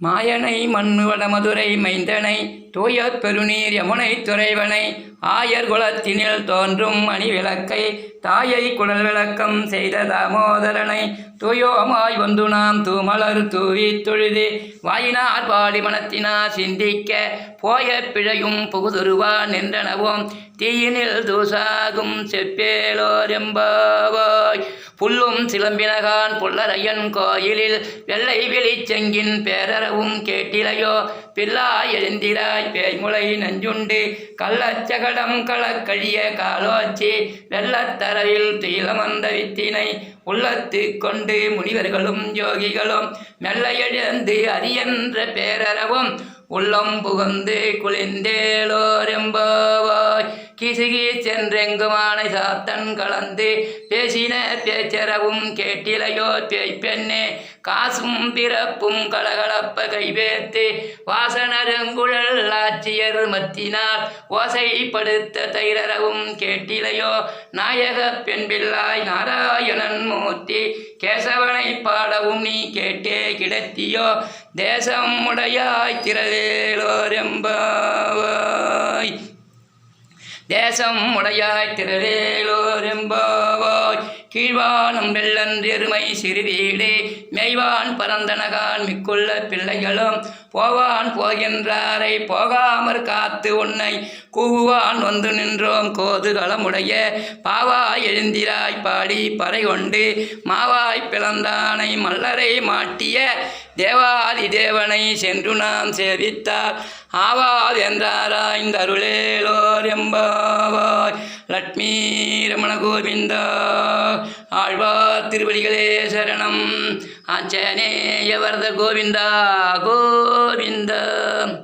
மாயனை மண்ணுவட மதுரை மைந்தனை தூய பெருநீர் யமுனை துறைவனை ஆயர் குலத்தினில் தோன்றும் அணி விளக்கை தாயை குடல் விளக்கம் செய்த தாமோதரனை தூயோமாய் வந்து நாம் தூமலர் தூவி தொழுது வாயினார் பாடி மனத்தினார் சிந்திக்க போய பிழையும் புகுதுருவான் நின்றனவும் தீயினில் தூசாகும் செப்பேலோரெம்பாவாய் புல்லும் சிலம்பினகான் புல்லரையன் கோயிலில் வெள்ளை வெளிச்செங்கின் பேரறவும் கேட்டிலையோ பில்லா எழுந்திராய் பேய்முளை நஞ்சுண்டு கள்ளச்சகடம் களக்கழிய காலோச்சி வெள்ளத்தரவில் துயிலமந்த வித்தினை உள்ளத்து கொண்டு முனிவர்களும் யோகிகளும் மெல்ல எழுந்து அரியன்ற பேரறவும் உள்ளம் புகுந்து குளிந்தேலோரெம்பாவாய் கிசுகி சென்றெங்குமானை சாத்தன் கலந்து பேசின பேச்சரவும் கேட்டிலையோ பேய் பெண்ணே காசும் பிறப்பும் கலகலப்ப கைவேத்து வாசனருங்குழல் ஆட்சியர் மத்தினால் ஓசைப்படுத்த தைரரவும் கேட்டிலையோ. நாயக பெண்பில்லாய் நாராயணன் மூர்த்தி கேசவனை பாடவும் நீ கேட்டே கிடத்தியோ. தேசம் உடையாய் திரவேலோரெம்பாவாய் தேசம் உடையாய் திரவேலோரெம்பாவாய் கீழ்வானம் வெள்ளன்றெருமை சிறுவீடு மெய்வான் பரந்தனகான் மிக்குள்ள பிள்ளைகளும் போவான் போகின்றாரை போகாமற் காத்து உன்னை கூவான் வந்து நின்றோம் கோதுகளமுடைய பாவாய் எழுந்திராய் பாடி பறை கொண்டு மாவாய் பிளந்தானை மல்லரை மாட்டிய தேவாதி தேவனை சென்று நாம் சேவித்தார். ஆவாது என்றாராய்ந்த அருளேலோர் எம்பாவாய். லட்சுமி ரமண கோவிந்தா. ஆழ்வார் திருவடிகளே சரணம். ஆஞ்சநேய வரத கோவிந்தா கோவிந்தா.